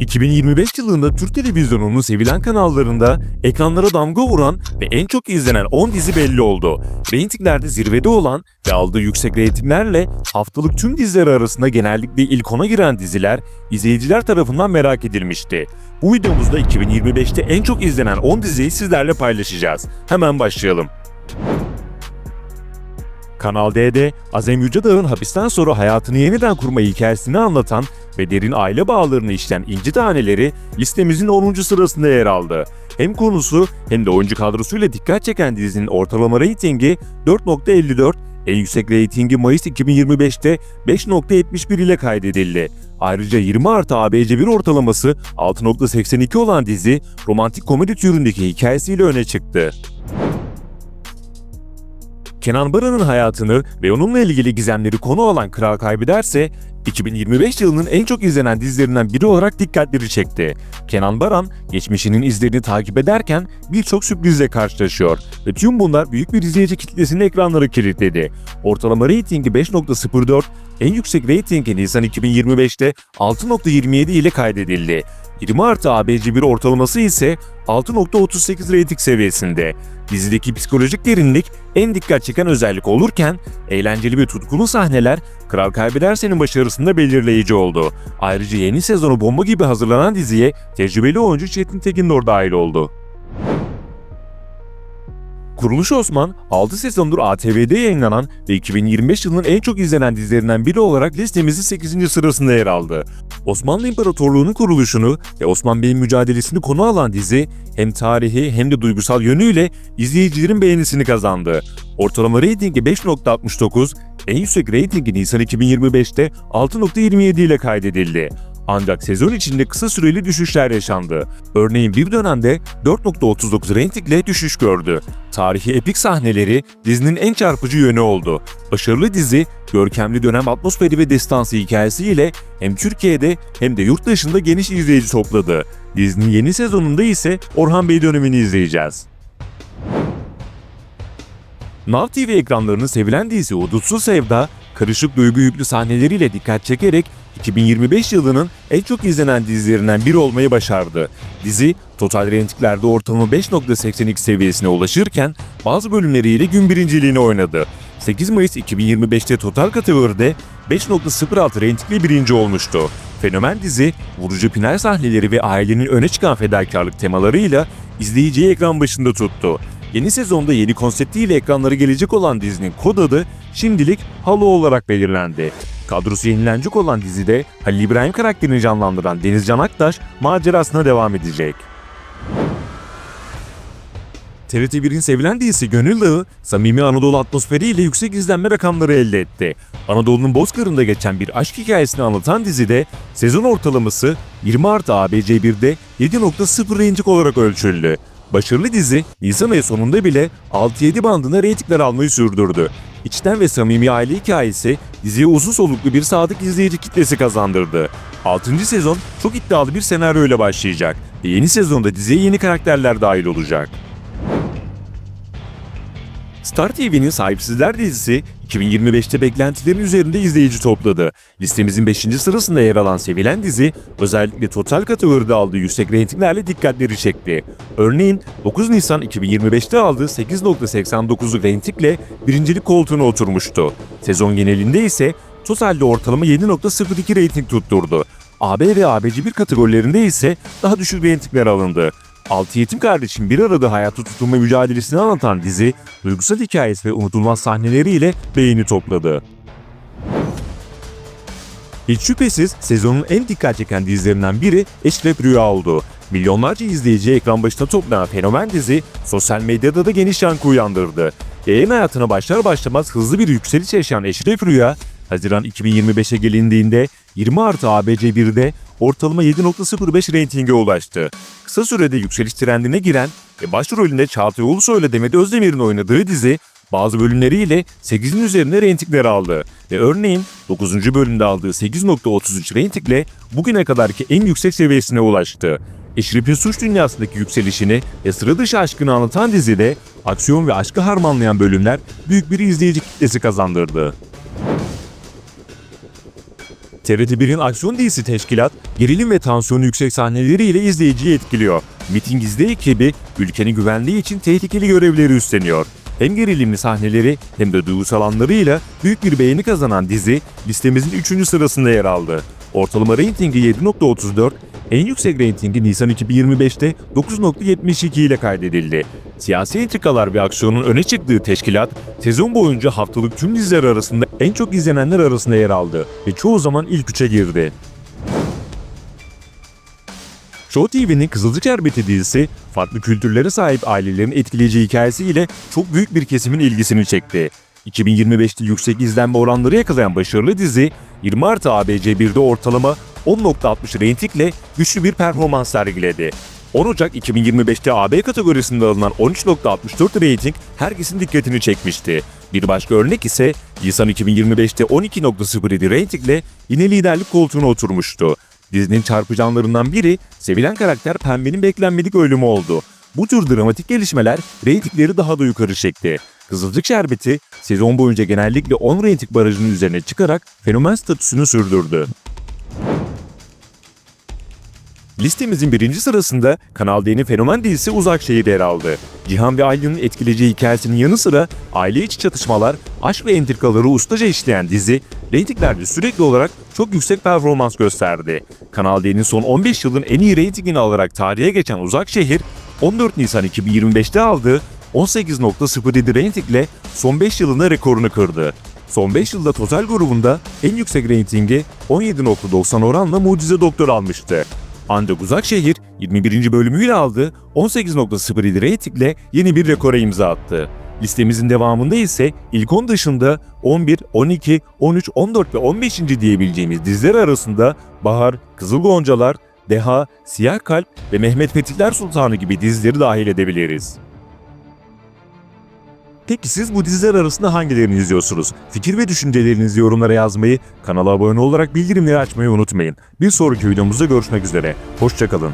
2025 yılında Türk televizyonunun sevilen kanallarında ekranlara damga vuran ve en çok izlenen 10 dizi belli oldu. Reytinglerde zirvede olan ve aldığı yüksek reytinglerle haftalık tüm diziler arasında genellikle ilk ona giren diziler izleyiciler tarafından merak edilmişti. Bu videomuzda 2025'te en çok izlenen 10 diziyi sizlerle paylaşacağız. Hemen başlayalım. Kanal D'de Azem Yücedağ'ın hapisten sonra hayatını yeniden kurma hikayesini anlatan ve derin aile bağlarını işleyen İnci Taneleri listemizin 10. sırasında yer aldı. Hem konusu hem de oyuncu kadrosuyla dikkat çeken dizinin ortalama reytingi 4.54, en yüksek reytingi Mayıs 2025'te 5.71 ile kaydedildi. Ayrıca 20 artı ABC1 ortalaması 6.82 olan dizi romantik komedi türündeki hikayesiyle öne çıktı. Kenan Baran'ın hayatını ve onunla ilgili gizemleri konu alan Kral Kaybederse, 2025 yılının en çok izlenen dizilerinden biri olarak dikkatleri çekti. Kenan Baran, geçmişinin izlerini takip ederken birçok sürprizle karşılaşıyor ve tüm bunlar büyük bir izleyici kitlesinin ekranları kilitledi. Ortalama reytingi 5.04, en yüksek reytingi Nisan 2025'te 6.27 ile kaydedildi. 20 artı ABC1 ortalaması ise 6.38 reyting seviyesinde. Dizideki psikolojik derinlik en dikkat çeken özellik olurken eğlenceli ve tutkulu sahneler Kral Kaybederse'nin başarısında belirleyici oldu. Ayrıca yeni sezonu bomba gibi hazırlanan diziye tecrübeli oyuncu Çetin Tekindor dahil oldu. Kuruluş Osman, 6 sezondur ATV'de yayınlanan ve 2025 yılının en çok izlenen dizilerinden biri olarak listemizin 8. sırasında yer aldı. Osmanlı İmparatorluğu'nun kuruluşunu ve Osman Bey'in mücadelesini konu alan dizi hem tarihi hem de duygusal yönüyle izleyicilerin beğenisini kazandı. Ortalama reytingi 5.69, en yüksek reytingi Nisan 2025'te 6.27 ile kaydedildi. Ancak sezon içinde kısa süreli düşüşler yaşandı. Örneğin bir dönemde 4.39 reytingle düşüş gördü. Tarihi epik sahneleri dizinin en çarpıcı yönü oldu. Başarılı dizi, görkemli dönem atmosferi ve destansı hikayesiyle hem Türkiye'de hem de yurt dışında geniş izleyici topladı. Dizinin yeni sezonunda ise Orhan Bey dönemini izleyeceğiz. Nav TV ekranlarının sevilen dizisi Hudutsuz Sevda, karışık duygu yüklü sahneleriyle dikkat çekerek 2025 yılının en çok izlenen dizilerinden biri olmayı başardı. Dizi, total reytinglerde ortalama 5.82 seviyesine ulaşırken bazı bölümleriyle gün birinciliğini oynadı. 8 Mayıs 2025'te total kategoride 5.06 reytingli birinci olmuştu. Fenomen dizi, vurucu final sahneleri ve ailenin öne çıkan fedakarlık temalarıyla izleyiciyi ekran başında tuttu. Yeni sezonda yeni konseptiyle ekranlara gelecek olan dizinin kod adı şimdilik Halo olarak belirlendi. Kadrosu yenilenecek olan dizide Halil İbrahim karakterini canlandıran Denizcan Aktaş macerasına devam edecek. TRT1'in sevilen dizisi Gönül Dağı, samimi Anadolu atmosferiyle yüksek izlenme rakamları elde etti. Anadolu'nun Bozkırı'nda geçen bir aşk hikayesini anlatan dizide sezon ortalaması 20 artı ABC1'de 7.0 reyting olarak ölçüldü. Başarılı dizi Nisan ayı sonunda bile 6-7 bandında reytingler almayı sürdürdü. İçten ve samimi aile hikayesi diziye uzun soluklu bir sadık izleyici kitlesi kazandırdı. 6. sezon çok iddialı bir senaryoyla başlayacak ve yeni sezonda diziye yeni karakterler dahil olacak. Star TV'nin Sahipsizler dizisi 2025'te beklentilerin üzerinde izleyici topladı. Listemizin 5. sırasında yer alan sevilen dizi özellikle total kategoride aldığı yüksek reytinglerle dikkatleri çekti. Örneğin 9 Nisan 2025'te aldığı 8.89'luk reytingle birincilik koltuğuna oturmuştu. Sezon genelinde ise totalde ortalama 7.02 reyting tutturdu. AB ve ABC1 kategorilerinde ise daha düşük reytingler alındı. Altı yetim kardeşin bir arada hayatı tutunma mücadelesini anlatan dizi, duygusal hikayesi ve unutulmaz sahneleriyle beğeni topladı. Hiç şüphesiz sezonun en dikkat çeken dizilerinden biri Eşref Rüya oldu. Milyonlarca izleyici ekran başına toplanan fenomen dizi sosyal medyada da geniş yankı uyandırdı. Yayın hayatına başlar başlamaz hızlı bir yükseliş yaşayan Eşref Rüya, Haziran 2025'e gelindiğinde 20 artı ABC1'de ortalama 7.05 reytinge ulaştı. Kısa sürede yükseliş trendine giren ve başrolünde Çağatay Ulusoy ile Demet Özdemir'in oynadığı dizi bazı bölümleriyle 8'in üzerinde reytingler aldı ve örneğin 9. bölümde aldığı 8.33 reytingle bugüne kadarki en yüksek seviyesine ulaştı. Eşref'in suç dünyasındaki yükselişini ve sıra dışı aşkını anlatan dizide aksiyon ve aşkı harmanlayan bölümler büyük bir izleyici kitlesi kazandırdı. TRT1'in aksiyon dizisi Teşkilat, gerilim ve tansiyonu yüksek sahneleriyle izleyiciyi etkiliyor. Miting izle ekibi, ülkenin güvenliği için tehlikeli görevleri üstleniyor. Hem gerilimli sahneleri hem de duygusal anlarıyla büyük bir beğeni kazanan dizi listemizin 3. sırasında yer aldı. Ortalama reytingi 7.34, en yüksek reytingi Nisan 2025'te 9.72 ile kaydedildi. Siyasi entrikalar ve aksiyonun öne çıktığı teşkilat, sezon boyunca haftalık tüm diziler arasında en çok izlenenler arasında yer aldı ve çoğu zaman ilk üçe girdi. Show TV'nin Kızılcık Şerbeti dizisi, farklı kültürlere sahip ailelerin etkileyici hikayesiyle çok büyük bir kesimin ilgisini çekti. 2025'te yüksek izlenme oranları yakalayan başarılı dizi, 20 artı ABC1'de ortalama 10.60 reytingle güçlü bir performans sergiledi. 10 Ocak 2025'te AB kategorisinde alınan 13.64 reyting herkesin dikkatini çekmişti. Bir başka örnek ise Nisan 2025'te 12.07 reytingle yine liderlik koltuğuna oturmuştu. Dizinin çarpıcı anlarından biri sevilen karakter Pembe'nin beklenmedik ölümü oldu. Bu tür dramatik gelişmeler reytingleri daha da yukarı çekti. Kızılcık Şerbeti sezon boyunca genellikle 10 reyting barajının üzerine çıkarak fenomen statüsünü sürdürdü. Listemizin birinci sırasında Kanal D'nin fenomen dizisi Uzak Şehir yer aldı. Cihan ve Aylin'in etkileyici hikayesinin yanı sıra aile içi çatışmalar, aşk ve entrikaları ustaca işleyen dizi, reytinglerde sürekli olarak çok yüksek performans gösterdi. Kanal D'nin son 15 yılın en iyi reytingini alarak tarihe geçen Uzak Şehir, 14 Nisan 2025'te aldığı 18.07 reytingle son 5 yılında rekorunu kırdı. Son 5 yılda total grubunda en yüksek reytingi 17.90 oranla Mucize Doktor almıştı. Ancak Uzakşehir 21. bölümüyle aldığı 18.07 reytingle yeni bir rekora imza attı. Listemizin devamında ise ilk 10 dışında 11, 12, 13, 14 ve 15. diyebileceğimiz diziler arasında Bahar, Kızıl Goncalar, Deha, Siyah Kalp ve Mehmet Fetihler Sultanı gibi dizileri dahil edebiliriz. Peki siz bu diziler arasında hangilerini izliyorsunuz? Fikir ve düşüncelerinizi yorumlara yazmayı, kanala abone olarak bildirimleri açmayı unutmayın. Bir sonraki videomuzda görüşmek üzere. Hoşçakalın.